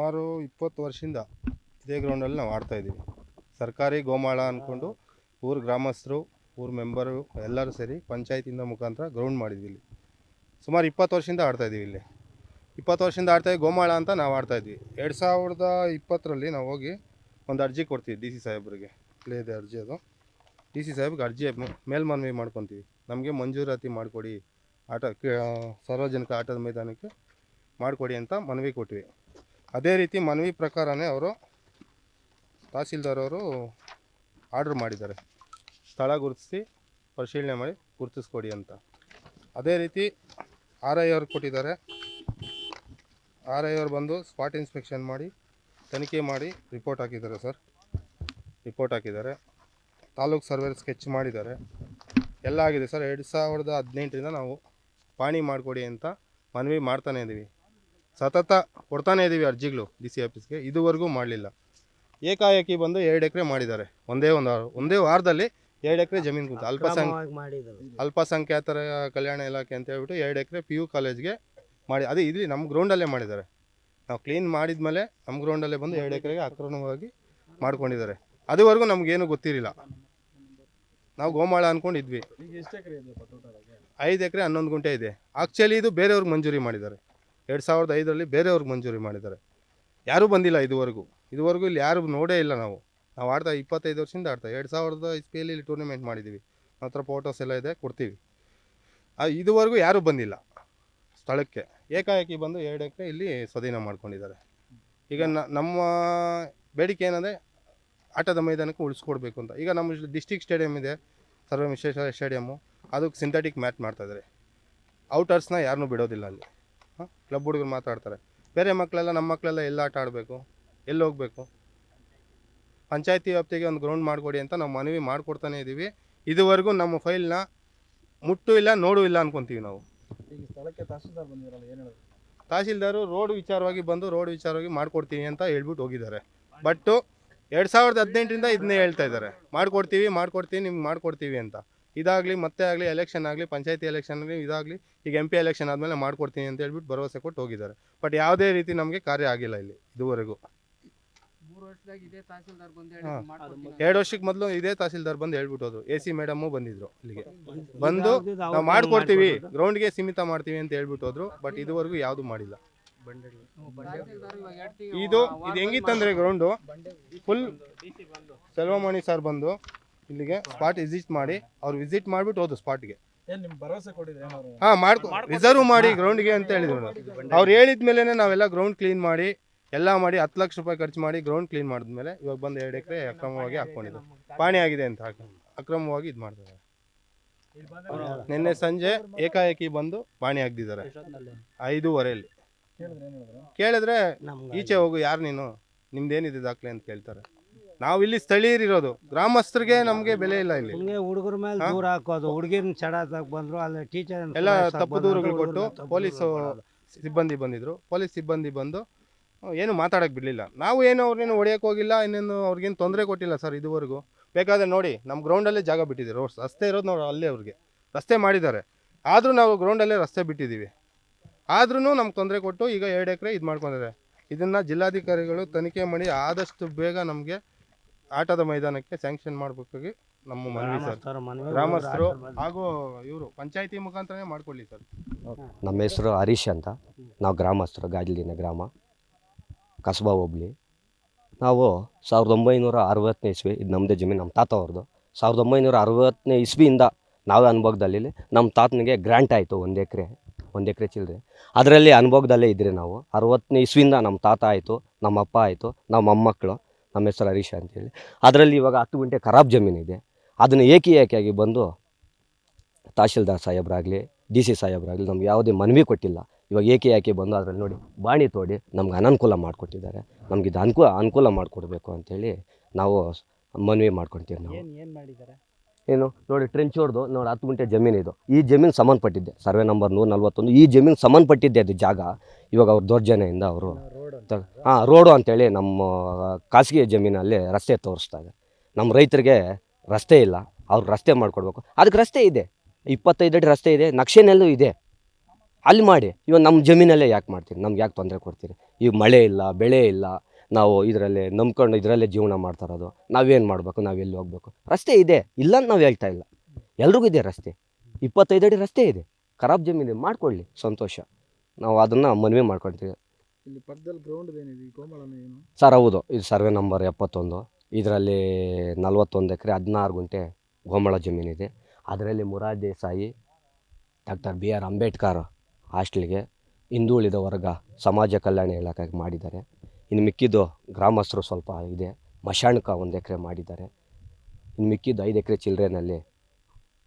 ಸುಮಾರು ಇಪ್ಪತ್ತು ವರ್ಷದಿಂದ ಇದೇ ಗ್ರೌಂಡಲ್ಲಿ ನಾವು ಆಡ್ತಾಯಿದ್ದೀವಿ ಸರ್ಕಾರಿ ಗೋಮಾಳ ಅಂದ್ಕೊಂಡು ಊರ ಗ್ರಾಮಸ್ಥರು, ಊರ ಮೆಂಬರು ಎಲ್ಲರೂ ಸೇರಿ ಪಂಚಾಯತಿಂದ ಮುಖಾಂತರ ಗ್ರೌಂಡ್ ಮಾಡಿದ್ವಿ ಇಲ್ಲಿ. ಸುಮಾರು ಇಪ್ಪತ್ತು ವರ್ಷದಿಂದ ಆಡ್ತಾ ಇದ್ದೀವಿ ಇಲ್ಲಿ. ಇಪ್ಪತ್ತು ವರ್ಷದಿಂದ ಆಡ್ತಾ ಇದ್ದೀವಿ, ಗೋಮಾಳ ಅಂತ ನಾವು ಆಡ್ತಾಯಿದ್ವಿ ಎರಡು ಸಾವಿರದ ಇಪ್ಪತ್ತರಲ್ಲಿ ನಾವು ಹೋಗಿ ಒಂದು ಅರ್ಜಿ ಕೊಡ್ತೀವಿ ಡಿ ಸಿ ಸಾಹೇಬ್ರಿಗೆ. ಇಲ್ಲೇ ಇದೆ ಅರ್ಜಿ ಅದು. ಡಿ ಸಿ ಸಾಹೇಬ್ಗೆ ಅರ್ಜಿ ಮೇಲ್ಮನವಿ ಮಾಡ್ಕೊತೀವಿ. ನಮಗೆ ಮಂಜೂರಾತಿ ಮಾಡಿಕೊಡಿ. ಆಟ ಸಾರ್ವಜನಿಕ ಆಟದ ಮೈದಾನಕ್ಕೆ ಮಾಡಿಕೊಡಿ ಅಂತ ಮನವಿ ಕೊಟ್ವಿ. ಅದೇ ರೀತಿ ಮನವಿ ಪ್ರಕಾರನೇ ಅವರು ತಹಸೀಲ್ದಾರ್ ಅವರು ಆರ್ಡ್ರ್ ಮಾಡಿದ್ದಾರೆ. ಸ್ಥಳ ಗುರುತಿಸಿ ಪರಿಶೀಲನೆ ಮಾಡಿ ಗುರುತಿಸ್ಕೊಡಿ ಅಂತ. ಅದೇ ರೀತಿ ಆರ್ ಐ ಅವ್ರು ಕೊಟ್ಟಿದ್ದಾರೆ. ಆರ್ ಐ ಅವ್ರು ಬಂದು ಸ್ಪಾಟ್ ಇನ್ಸ್ಪೆಕ್ಷನ್ ಮಾಡಿ ತನಿಖೆ ಮಾಡಿ ರಿಪೋರ್ಟ್ ಹಾಕಿದ್ದಾರೆ ಸರ್. ರಿಪೋರ್ಟ್ ಹಾಕಿದ್ದಾರೆ. ತಾಲೂಕು ಸರ್ವೇರ್ ಸ್ಕೆಚ್ ಮಾಡಿದ್ದಾರೆ. ಎಲ್ಲ ಆಗಿದೆ ಸರ್. ಎರಡು ಸಾವಿರದ ಹದಿನೆಂಟರಿಂದ ನಾವು ಪಾಣಿ ಮಾಡಿಕೊಡಿ ಅಂತ ಮನವಿ ಮಾಡ್ತಾನೆ ಇದ್ದೀವಿ ಸತತ ಕೊಡ್ತಾನೆ ಇದ್ದೀವಿ ಅರ್ಜಿಗಳು ಡಿ ಸಿ ಆಫೀಸ್ಗೆ ಇದುವರೆಗೂ ಮಾಡಲಿಲ್ಲ. ಏಕಾಏಕಿ ಬಂದು ಎರಡು ಎಕರೆ ಮಾಡಿದ್ದಾರೆ. ಒಂದೇ ಒಂದು ವಾರ- ಒಂದೇ ವಾರದಲ್ಲಿ ಎರಡು ಎಕರೆ ಜಮೀನು ಕೂತು ಅಲ್ಪಸಂಖ್ಯ ಅಲ್ಪಸಂಖ್ಯಾತರ ಕಲ್ಯಾಣ ಇಲಾಖೆ ಅಂತ ಹೇಳ್ಬಿಟ್ಟು ಎರಡು ಎಕರೆ ಪಿ ಯು ಕಾಲೇಜ್ಗೆ ಮಾಡಿ ಅದೇ ಇಲ್ಲಿ ನಮ್ಮ ಗ್ರೌಂಡಲ್ಲೇ ಮಾಡಿದ್ದಾರೆ. ನಾವು ಕ್ಲೀನ್ ಮಾಡಿದ್ಮೇಲೆ ನಮ್ಮ ಗ್ರೌಂಡಲ್ಲೇ ಬಂದು ಎರಡು ಎಕರೆಗೆ ಅಕ್ರಮವಾಗಿ ಮಾಡ್ಕೊಂಡಿದ್ದಾರೆ. ಅದುವರೆಗೂ ನಮಗೇನು ಗೊತ್ತಿರಲಿಲ್ಲ. ನಾವು ಗೋಮಾಳ ಅಂದ್ಕೊಂಡಿದ್ವಿ ಐದು ಎಕರೆ ಹನ್ನೊಂದು ಗುಂಟೆ ಇದೆ. ಆಕ್ಚುಲಿ ಇದು ಬೇರೆಯವ್ರಿಗೆ ಮಂಜೂರಿ ಮಾಡಿದ್ದಾರೆ. ಎರಡು ಸಾವಿರದ ಐದರಲ್ಲಿ ಬೇರೆಯವ್ರಿಗೆ ಮಂಜೂರಿ ಮಾಡಿದ್ದಾರೆ. ಯಾರೂ ಬಂದಿಲ್ಲ ಇದುವರೆಗೂ. ಇದುವರೆಗೂ ಇಲ್ಲಿ ಯಾರು ನೋಡೇ ಇಲ್ಲ ನಾವು. ನಾವು ಆಡ್ತಾ ಇಪ್ಪತ್ತೈದು ವರ್ಷದಿಂದ ಆಡ್ತಾ, ಎರಡು ಸಾವಿರದ ಇಸ್ಪಿಯಲ್ಲಿ ಇಲ್ಲಿ ಟೂರ್ನಮೆಂಟ್ ಮಾಡಿದ್ದೀವಿ ನಮ್ಮ ಹತ್ರ ಫೋಟೋಸ್ ಎಲ್ಲ ಇದೆ, ಕೊಡ್ತೀವಿ. ಇದುವರೆಗೂ ಯಾರೂ ಬಂದಿಲ್ಲ ಸ್ಥಳಕ್ಕೆ. ಏಕಾಏಕಿ ಬಂದು ಎರಡು ಎಕರೆ ಇಲ್ಲಿ ಸ್ವಾಧೀನ ಮಾಡ್ಕೊಂಡಿದ್ದಾರೆ. ಈಗ ನಮ್ಮ ಬೇಡಿಕೆ ಏನಂದರೆ ಆಟದ ಮೈದಾನಕ್ಕೆ ಉಳಿಸ್ಕೊಡ್ಬೇಕು ಅಂತ. ಈಗ ನಮ್ಮ ಡಿಸ್ಟಿಕ್ ಸ್ಟೇಡಿಯಮ್ ಇದೆ ಸರ್ವ ವಿಶ್ವೇಶ್ವರ ಸ್ಟೇಡಿಯಮ್ಮು ಅದಕ್ಕೆ ಸಿಂಥೆಟಿಕ್ ಮ್ಯಾಚ್ ಮಾಡ್ತಾಯಿದ್ದಾರೆ ಔಟರ್ಸ್ನ ಯಾರನ್ನೂ ಬಿಡೋದಿಲ್ಲ ಅಲ್ಲಿ. ಕ್ಲಬ್ ಹುಡುಗರು ಮಾತಾಡ್ತಾರೆ. ಬೇರೆ ಮಕ್ಕಳೆಲ್ಲ ನಮ್ಮ ಮಕ್ಕಳೆಲ್ಲ ಎಲ್ಲಿ ಆಟ ಆಡಬೇಕು? ಎಲ್ಲಿ ಹೋಗಬೇಕು? ಪಂಚಾಯತಿ ವ್ಯಾಪ್ತಿಗೆ ಒಂದು ಗ್ರೌಂಡ್ ಮಾಡಿಕೊಡಿ ಅಂತ ನಾವು ಮನವಿ ಮಾಡಿಕೊಡ್ತಾನೆ ಇದ್ದೀವಿ. ಇದುವರೆಗೂ ನಮ್ಮ ಫೈಲ್ನ ಮುಟ್ಟು ಇಲ್ಲ ನೋಡು ಇಲ್ಲ ಅನ್ಕೊಂತೀವಿ ನಾವು. ಈಗ ಸ್ಥಳಕ್ಕೆ ತಹಸೀಲ್ದಾರ್ ಬಂದಿರಲ್ಲ ಏನು ಹೇಳಿದ್ರು? ತಹಸೀಲ್ದಾರು ರೋಡ್ ವಿಚಾರವಾಗಿ ಬಂದು ರೋಡ್ ವಿಚಾರವಾಗಿ ಮಾಡಿಕೊಡ್ತೀವಿ ಅಂತ ಹೇಳ್ಬಿಟ್ಟು ಹೋಗಿದ್ದಾರೆ. ಬಟ್ಟು ಎರಡು ಸಾವಿರದ ಹದಿನೆಂಟರಿಂದ ಇದನ್ನೇ ಹೇಳ್ತಾ ಇದ್ದಾರೆ. ಮಾಡ್ಕೊಡ್ತೀವಿ ಮಾಡ್ಕೊಡ್ತೀವಿ ನಿಮ್ಗೆ ಮಾಡ್ಕೊಡ್ತೀವಿ ಅಂತ. ಇದಾಗಲಿ ಮತ್ತೆ ಆಗಲಿ ಎಲೆಕ್ಷನ್ ಆಗಲಿ ಪಂಚಾಯತಿ ಎಲೆಕ್ಷನ್ ಆಗಲಿ ಇದಾಗಲಿ ಈಗ ಎಂ ಪಿ ಎಲೆಕ್ಷನ್ ಆದಮೇಲೆ ಮಾಡ್ಕೊಡ್ತೀನಿ ಅಂತ ಹೇಳ್ಬಿಟ್ಟು ಭರವಸೆ ಕೊಟ್ಟು ಹೋಗಿದ್ದಾರೆ. ಬಟ್ ಯಾವುದೇ ರೀತಿ ನಮಗೆ ಕಾರ್ಯ ಆಗಿಲ್ಲ ಇಲ್ಲಿ ಇದುವರೆಗೂ. ಎರಡು ವರ್ಷಕ್ಕೆ ಮೊದಲು ಇದೇ ತಹಸೀಲ್ದಾರ್ ಬಂದು ಹೇಳ್ಬಿಟ್ಟು ಹೋದ್ರು. ಎ ಸಿ ಮೇಡಮು ಬಂದಿದ್ರು ಇಲ್ಲಿಗೆ. ಬಂದು ನಾವು ಮಾಡ್ಕೊಡ್ತೀವಿ. ಗ್ರೌಂಡ್ಗೆ ಸೀಮಿತ ಮಾಡ್ತೀವಿ ಅಂತ ಹೇಳ್ಬಿಟ್ಟು ಹೋದ್ರು. ಬಟ್ ಇದುವರೆಗೂ ಯಾವುದು ಮಾಡಿಲ್ಲ. ಇದು ಇದು ಹೆಂಗಿತ್ತಂದ್ರೆ ಗ್ರೌಂಡು ಫುಲ್ ಸೆಲ್ವಮಣಿ ಸರ್ ಬಂದು ಇಲ್ಲಿಗೆ ಸ್ಪಾಟ್ ವಿಸಿಟ್ ಮಾಡಿ ಅವ್ರು ವಿಸಿಟ್ ಮಾಡಿಬಿಟ್ಟು ಹೋದ್ರು ಸ್ಪಾಟ್ಗೆ ಗೆ. ನಿಮ್ಗೆ ಭರವಸೆ ಕೊಟ್ಟಿದ್ರೆ ಏನಾದ್ರು? ಹಾಂ ಮಾಡ್ಕೊ ರಿಸರ್ವ್ ಮಾಡಿ ಗ್ರೌಂಡ್ಗೆ ಅಂತ ಹೇಳಿದ್ರು ಅವ್ರು. ಹೇಳಿದ ಮೇಲೆ ನಾವೆಲ್ಲ ಗ್ರೌಂಡ್ ಕ್ಲೀನ್ ಮಾಡಿ ಎಲ್ಲ ಮಾಡಿ ಹತ್ತು ಲಕ್ಷ ರೂಪಾಯಿ ಖರ್ಚು ಮಾಡಿ ಗ್ರೌಂಡ್ ಕ್ಲೀನ್ ಮಾಡಿದ್ಮೇಲೆ ಇವಾಗ ಬಂದು ಎರಡು ಎಕರೆ ಅಕ್ರಮವಾಗಿ ಹಾಕೊಂಡಿದ್ರು. ಪಾಣಿ ಆಗಿದೆ ಅಂತ ಹಾಕಿ. ಅಕ್ರಮವಾಗಿ ಇದು ಮಾಡ್ತಾರೆ. ನಿನ್ನೆ ಸಂಜೆ ಏಕಾಏಕಿ ಬಂದು ಪಾಣಿ ಆಗ್ದಿದ್ದಾರೆ ಐದೂವರೆಯಲ್ಲಿ. ಕೇಳಿದ್ರೆ ಏನು ಹೇಳಿದ್ರು? ಕೇಳಿದ್ರೆ ಈಚೆ ಹೋಗು ಯಾರು ನೀನು? ನಿಮ್ದೇನಿದೆ ದಾಖಲೆ ಅಂತ ಕೇಳ್ತಾರೆ. ನಾವು ಇಲ್ಲಿ ಸ್ಥಳೀಯರಿರೋದು. ಗ್ರಾಮಸ್ಥರಿಗೆ ನಮಗೆ ಬೆಲೆ ಇಲ್ಲ ಇಲ್ಲಿ. ಹಂಗೆ ಹುಡುಗರ ಮೇಲೆ? ದೂರ ಹಾಕೋದು. ಹುಡುಗಿರ್ನ ಚಡಾದಾಗ ಬಂದ್ರು ಅಲ್ಲಿ ಟೀಚರ್ ಎಲ್ಲ ತಪ್ಪು ದೂರುಗಳು ಕೊಟ್ಟು ಪೊಲೀಸು ಸಿಬ್ಬಂದಿ ಬಂದಿದ್ರು. ಪೊಲೀಸ್ ಸಿಬ್ಬಂದಿ ಬಂದು ಏನು ಮಾತಾಡಕ್ಕೆ ಬಿಡಲಿಲ್ಲ. ನಾವು ಏನು ಅವ್ರನ್ನೇನು ಹೊಡೆಯೋಕೆ ಹೋಗಿಲ್ಲ ಇನ್ನೇನು ಅವ್ರಿಗೇನು ತೊಂದರೆ ಕೊಟ್ಟಿಲ್ಲ ಸರ್ ಇದುವರೆಗೂ. ಬೇಕಾದ್ರೆ ನೋಡಿ ನಮ್ಮ ಗ್ರೌಂಡಲ್ಲೇ ಜಾಗ ಬಿಟ್ಟಿದ್ದೀವಿ. ರೋಡ್ಸ್ ರಸ್ತೆ ಇರೋದು ನಾವು ಅಲ್ಲೇ ಅವ್ರಿಗೆ. ರಸ್ತೆ ಮಾಡಿದ್ದಾರೆ. ಆದರೂ ನಾವು ಗ್ರೌಂಡಲ್ಲೇ ರಸ್ತೆ ಬಿಟ್ಟಿದ್ದೀವಿ. ಆದ್ರೂ ನಮ್ಗೆ ತೊಂದರೆ ಕೊಟ್ಟು ಈಗ ಎರಡು ಎಕರೆ ಇದು ಮಾಡ್ಕೊಂಡಿದ್ದಾರೆ. ಇದನ್ನು ಜಿಲ್ಲಾಧಿಕಾರಿಗಳು ತನಿಖೆ ಮಾಡಿ ಆದಷ್ಟು ಬೇಗ ನಮಗೆ ಆಟದ ಮೈದಾನಕ್ಕೆ ಸ್ಯಾಂಕ್ಷನ್ ಮಾಡಬೇಕಾಗಿ ನಮ್ಮ ಮನವಿ ಸರ್. ಗ್ರಾಮಸ್ಥರು ಹಾಗೂ ಇವರು ಪಂಚಾಯತಿ ಮುಖಾಂತರನೇ ಮಾಡ್ಕೊಳ್ಳಿ ಸರ್. ನಮ್ಮ ಹೆಸರು ಹರೀಶ್ ಅಂತ. ನಾವು ಗ್ರಾಮಸ್ಥರು ಗಾಜಲಿನ ಗ್ರಾಮ. ಕಸಬಾ ಹೋಬ್ಳಿ. ನಾವು ಸಾವಿರದ ಒಂಬೈನೂರ ಅರವತ್ತನೇ ಇಸ್ವಿ ಇದು ನಮ್ಮದೇ ಜಮೀನು ನಮ್ಮ ತಾತ ಅವ್ರದ್ದು. ಸಾವಿರದ ಒಂಬೈನೂರ ಅರವತ್ತನೇ ಇಸ್ವಿಯಿಂದ ನಾವೇ ಅನುಭವದಲ್ಲಿ ನಮ್ಮ ತಾತನಿಗೆ ಗ್ರ್ಯಾಂಟ್ ಆಯಿತು ಒಂದು ಎಕರೆ ಒಂದು ಎಕರೆ ಚಿಲ್ಲರೆ. ಅದರಲ್ಲಿ ಅನುಭವದಲ್ಲೇ ಇದ್ದರೆ ನಾವು. ಅರವತ್ತನೇ ಇಸ್ವಿಯಿಂದ ನಮ್ಮ ತಾತ ಆಯಿತು ನಮ್ಮ ಅಪ್ಪ ಆಯಿತು ನಮ್ಮ ಮೊಮ್ಮಕ್ಕಳು. ನಮ್ಮ ಹೆಸರು ಹರೀಶ್ ಅಂತೇಳಿ. ಅದರಲ್ಲಿ ಇವಾಗ ಹತ್ತು ಗುಂಟೆ ಖರಾಬ್ ಜಮೀನಿದೆ ಅದನ್ನು ಏಕೆ ಏಕೆಯಾಗಿ ಬಂದು ತಹಶೀಲ್ದಾರ್ ಸಾಹೇಬ್ರಾಗಲಿ ಡಿ ಸಿ ಸಾಹೇಬ್ರಾಗಲಿ ನಮ್ಗೆ ಯಾವುದೇ ಮನವಿ ಕೊಟ್ಟಿಲ್ಲ. ಇವಾಗ ಏಕೆ ಯಾಕೆ ಬಂದು ಅದರಲ್ಲಿ ನೋಡಿ ಬಾಣಿ ತೋಡಿ ನಮ್ಗೆ ಅನನುಕೂಲ ಮಾಡಿಕೊಟ್ಟಿದ್ದಾರೆ. ನಮ್ಗೆ ಇದು ಅನುಕೂಲ ಅನುಕೂಲ ಮಾಡಿಕೊಡ್ಬೇಕು ಅಂತೇಳಿ ನಾವು ಮನವಿ ಮಾಡ್ಕೊತೀವಿ ನಾವು. ಏನು ಮಾಡಿದ್ದಾರೆ? ಏನು ನೋಡಿ ಟ್ರೆಂಚ್ ಹೊಡೆದು ನೋಡಿ ಹತ್ತು ಗುಂಟೆ ಜಮೀನು ಇದು. ಈ ಜಮೀನು ಸಂಬಂಧಪಟ್ಟಿದ್ದೆ. ಸರ್ವೆ ನಂಬರ್ ನೂರ ನಲ್ವತ್ತೊಂದು ಈ ಜಮೀನು ಸಂಬಂಧಪಟ್ಟಿದ್ದೆ ಅದು ಜಾಗ. ಇವಾಗ ಅವ್ರ ದೌರ್ಜನ್ಯದಿಂದ ಅವರು ಹಾಂ ರೋಡು ಅಂತೇಳಿ ನಮ್ಮ ಖಾಸಗಿ ಜಮೀನಲ್ಲಿ ರಸ್ತೆ ತೋರಿಸ್ತಾ ನಮ್ಮ ರೈತರಿಗೆ ರಸ್ತೆ ಇಲ್ಲ. ಅವ್ರು ರಸ್ತೆ ಮಾಡಿಕೊಡ್ಬೇಕು. ಅದಕ್ಕೆ ರಸ್ತೆ ಇದೆ. ಇಪ್ಪತ್ತೈದು ಅಡಿ ರಸ್ತೆ ಇದೆ. ನಕ್ಷೆನಲ್ಲೂ ಇದೆ. ಅಲ್ಲಿ ಮಾಡಿ. ಇವಾಗ ನಮ್ಮ ಜಮೀನಲ್ಲೇ ಯಾಕೆ ಮಾಡ್ತೀರಿ? ನಮ್ಗೆ ಯಾಕೆ ತೊಂದರೆ ಕೊಡ್ತೀರಿ? ಈಗ ಮಳೆ ಇಲ್ಲ, ಬೆಳೆ ಇಲ್ಲ. ನಾವು ಇದರಲ್ಲೇ ನಂಬ್ಕೊಂಡು ಇದರಲ್ಲೇ ಜೀವನ ಮಾಡ್ತಾ ಇರೋದು. ನಾವೇನು ಮಾಡಬೇಕು? ನಾವು ಎಲ್ಲಿ ಹೋಗ್ಬೇಕು? ರಸ್ತೆ ಇದೆ. ಇಲ್ಲ ಅಂತ ನಾವು ಹೇಳ್ತಾ ಇಲ್ಲ. ಎಲ್ರಿಗೂ ಇದೆ ರಸ್ತೆ. ಇಪ್ಪತ್ತೈದು ಅಡಿ ರಸ್ತೆ ಇದೆ. ಖರಾಬ್ ಜಮೀನಿದೆ ಮಾಡ್ಕೊಳ್ಳಿ. ಸಂತೋಷ. ನಾವು ಅದನ್ನು ಮನವಿ ಮಾಡ್ಕೊಳ್ತೀವಿ. ಇಲ್ಲಿ ಪಕ್ಕದಲ್ಲಿ ಗ್ರೌಂಡ್ ಏನಿದೆ ಈ ಏನು? ಸರ್, ಹೌದು. ಇದು ಸರ್ವೆ ನಂಬರ್ ಎಪ್ಪತ್ತೊಂದು. ಇದರಲ್ಲಿ ನಲವತ್ತೊಂದು ಎಕರೆ ಹದಿನಾರು ಗುಂಟೆ ಗೋಮಳ ಜಮೀನಿದೆ. ಅದರಲ್ಲಿ Murar Desai, doctor B R Ambedkar ಹಾಸ್ಟೆಲ್ಗೆ ಹಿಂದುಳಿದ ವರ್ಗ ಸಮಾಜ ಕಲ್ಯಾಣ ಇಲಾಖೆಗೆ ಮಾಡಿದ್ದಾರೆ. ಇನ್ನು ಮಿಕ್ಕಿದ್ದು ಗ್ರಾಮಸ್ಥರು ಸ್ವಲ್ಪ ಇದೆ. ಮಶಾಣಕ ಒಂದು ಎಕರೆ ಮಾಡಿದ್ದಾರೆ. ಇನ್ನು ಮಿಕ್ಕಿದ್ದು ಐದು ಎಕರೆ ಚಿಲ್ಲರೆನಲ್ಲಿ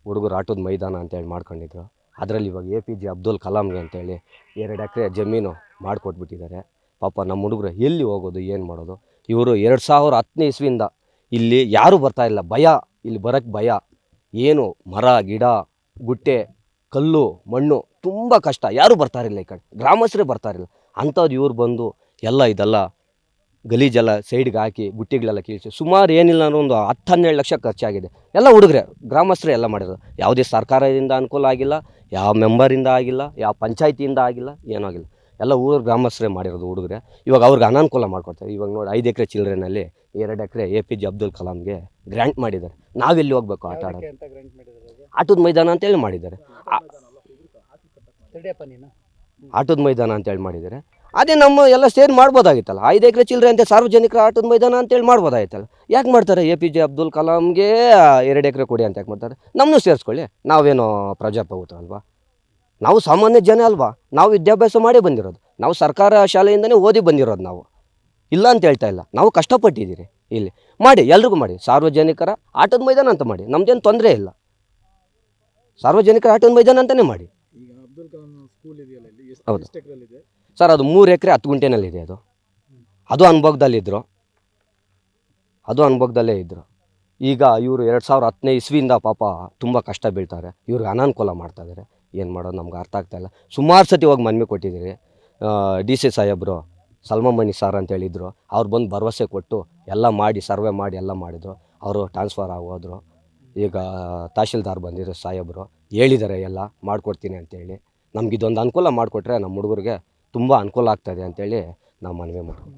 ಹುಡುಗರು ಆಟದ ಮೈದಾನ ಅಂತೇಳಿ ಮಾಡ್ಕೊಂಡಿದ್ರು. ಅದರಲ್ಲಿ ಇವಾಗ ಎ ಪಿ ಜೆ ಅಬ್ದುಲ್ ಕಲಾಂಗೆ ಅಂತೇಳಿ ಎರಡು ಎಕರೆ ಜಮೀನು ಮಾಡಿಕೊಟ್ಬಿಟ್ಟಿದ್ದಾರೆ. ಪಾಪ ನಮ್ಮ ಹುಡುಗರು ಎಲ್ಲಿ ಹೋಗೋದು, ಏನು ಮಾಡೋದು? ಇವರು ಎರಡು ಸಾವಿರ ಹತ್ತನೇ ಇಸ್ವಿಯಿಂದ ಇಲ್ಲಿ ಯಾರೂ ಬರ್ತಾ ಇಲ್ಲ. ಭಯ, ಇಲ್ಲಿ ಬರೋಕ್ಕೆ ಭಯ. ಏನು ಮರ, ಗಿಡ, ಗುಟ್ಟೆ, ಕಲ್ಲು, ಮಣ್ಣು ತುಂಬ ಕಷ್ಟ. ಯಾರೂ ಬರ್ತಾರಿಲ್ಲ ಈ ಕಡೆ. ಗ್ರಾಮಸ್ಥರೇ ಬರ್ತಾರಿಲ್ಲ ಅಂಥದ್ದು ಇವ್ರು ಬಂದು ಎಲ್ಲ ಇದೆಲ್ಲ ಗಲೀಜೆಲ್ಲ ಸೈಡ್ಗೆ ಹಾಕಿ ಬುಟ್ಟಿಗಳೆಲ್ಲ ಕೀಳ್ಸಿ. ಸುಮಾರು ಏನಿಲ್ಲ ಅನ್ನೋ ಒಂದು ಹತ್ತು ಹನ್ನೆರಡು ಲಕ್ಷ ಖರ್ಚಾಗಿದೆ. ಎಲ್ಲ ಹುಡುಗರೆ, ಗ್ರಾಮಸ್ಥರೇ ಎಲ್ಲ ಮಾಡಿದ್ರು ಯಾವುದೇ ಸರ್ಕಾರದಿಂದ ಅನುಕೂಲ ಆಗಿಲ್ಲ, ಯಾವ ಮೆಂಬರಿಂದ ಆಗಿಲ್ಲ, ಯಾವ ಪಂಚಾಯತಿಯಿಂದ ಆಗಿಲ್ಲ, ಏನೂ ಆಗಿಲ್ಲ. ಎಲ್ಲ ಊರ ಗ್ರಾಮಸ್ಥರೇ ಮಾಡಿರೋದು ಹುಡುಗರೆ ಇವಾಗ ಅವ್ರಿಗೆ ಅನಾನುಕೂಲ ಮಾಡ್ಕೊಡ್ತಾರೆ. ಇವಾಗ ನೋಡಿ ಐದು ಎಕರೆ ಚಿಲ್ಡ್ರೆನಲ್ಲಿ ಎರಡು ಎಕರೆ ಎ ಪಿ ಜೆ ಅಬ್ದುಲ್ ಕಲಾಂಗೆ ಗ್ರ್ಯಾಂಟ್ ಮಾಡಿದ್ದಾರೆ. ನಾವೆಲ್ಲಿ ಹೋಗ್ಬೇಕು ಆಟ ಆಡೋದು? ಆಟದ ಮೈದಾನ ಅಂತೇಳಿ ಮಾಡಿದ್ದಾರೆ. ಆಟದ ಮೈದಾನ ಅಂತೇಳಿ ಮಾಡಿದ್ದಾರೆ. ಅದೇ ನಮ್ಮ ಎಲ್ಲ ಸೇರಿ ಮಾಡ್ಬೋದಾಗಿತ್ತಲ್ಲ. ಐದು ಎಕರೆ ಚಿಲ್ಲರೆ ಅಂತ ಸಾರ್ವಜನಿಕರ ಆಟದ ಮೈದಾನ ಅಂತೇಳಿ ಮಾಡ್ಬೋದಾಗಿತ್ತಲ್ಲ. ಯಾಕೆ ಮಾಡ್ತಾರೆ? ಎ ಪಿ ಜೆ ಅಬ್ದುಲ್ ಕಲಾಂಗೆ ಎರಡು ಎಕರೆ ಕೊಡಿ ಅಂತ ಯಾಕೆ ಮಾಡ್ತಾರೆ? ನಮ್ಮನ್ನು ಸೇರಿಸ್ಕೊಳ್ಳಿ. ನಾವೇನೋ ಪ್ರಜಾಪ್ರಭುತ್ವ ಅಲ್ವಾ? ನಾವು ಸಾಮಾನ್ಯ ಜನ ಅಲ್ವಾ? ನಾವು ವಿದ್ಯಾಭ್ಯಾಸ ಮಾಡೇ ಬಂದಿರೋದು. ನಾವು ಸರ್ಕಾರ ಶಾಲೆಯಿಂದನೇ ಓದಿ ಬಂದಿರೋದು ನಾವು. ಇಲ್ಲ ಅಂತ ಹೇಳ್ತಾ ಇಲ್ಲ. ನಾವು ಕಷ್ಟಪಟ್ಟಿದ್ದೀರಿ ಇಲ್ಲಿ. ಮಾಡಿ ಎಲ್ರಿಗೂ ಮಾಡಿ. ಸಾರ್ವಜನಿಕರ ಆಟದ ಮೈದಾನ ಅಂತ ಮಾಡಿ. ನಮ್ದೇನು ತೊಂದರೆ ಇಲ್ಲ. ಸಾರ್ವಜನಿಕರ ಆಟದ ಮೈದಾನ ಅಂತಲೇ ಮಾಡಿ. ಹೌದು. ಸರ್ ಅದು ಮೂರು ಎಕರೆ ಹತ್ತು ಗುಂಟೆನಲ್ಲಿದೆ ಅದು. ಅದು ಅನುಭವದಲ್ಲಿದ್ದರು ಅದು ಅನುಭವದಲ್ಲೇ ಇದ್ದರು ಈಗ ಇವರು ಎರಡು ಸಾವಿರ ಹತ್ತನೇ ಇಸ್ವಿಯಿಂದ ಪಾಪ ತುಂಬ ಕಷ್ಟ ಬೀಳ್ತಾರೆ. ಇವ್ರಿಗೆ ಅನಾನುಕೂಲ ಮಾಡ್ತಾ ಇದ್ದಾರೆ ಏನು ಮಾಡೋದು ನಮ್ಗೆ ಅರ್ಥ ಆಗ್ತಾಯಿಲ್ಲ ಸುಮಾರು ಸತಿ ಹೋಗಿ ಮನವಿ ಕೊಟ್ಟಿದ್ದೀರಿ. ಡಿ ಸಿ ಸಾಹೇಬರು ಸಲ್ಮಮಣಿ ಸಾರ್ ಅಂತ ಹೇಳಿದರು. ಅವ್ರು ಬಂದು ಭರವಸೆ ಕೊಟ್ಟು ಎಲ್ಲ ಮಾಡಿ, ಸರ್ವೆ ಮಾಡಿ ಎಲ್ಲ ಮಾಡಿದರು. ಅವರು ಟ್ರಾನ್ಸ್ಫರ್ ಆಗೋದ್ರು. ಈಗ ತಹಶೀಲ್ದಾರ್ ಬಂದಿದ್ರು ಸಾಹೇಬರು ಹೇಳಿದ್ದಾರೆ ಎಲ್ಲ ಮಾಡಿಕೊಡ್ತೀನಿ ಅಂತೇಳಿ. ನಮ್ಗೆ ಇದೊಂದು ಅನುಕೂಲ ಮಾಡಿಕೊಟ್ರೆ ನಮ್ಮ ಹುಡುಗರಿಗೆ ತುಂಬ ಅನುಕೂಲ ಆಗ್ತದೆ ಅಂತೇಳಿ ನಾವು ಮನವಿ ಮಾಡ್ತೀವಿ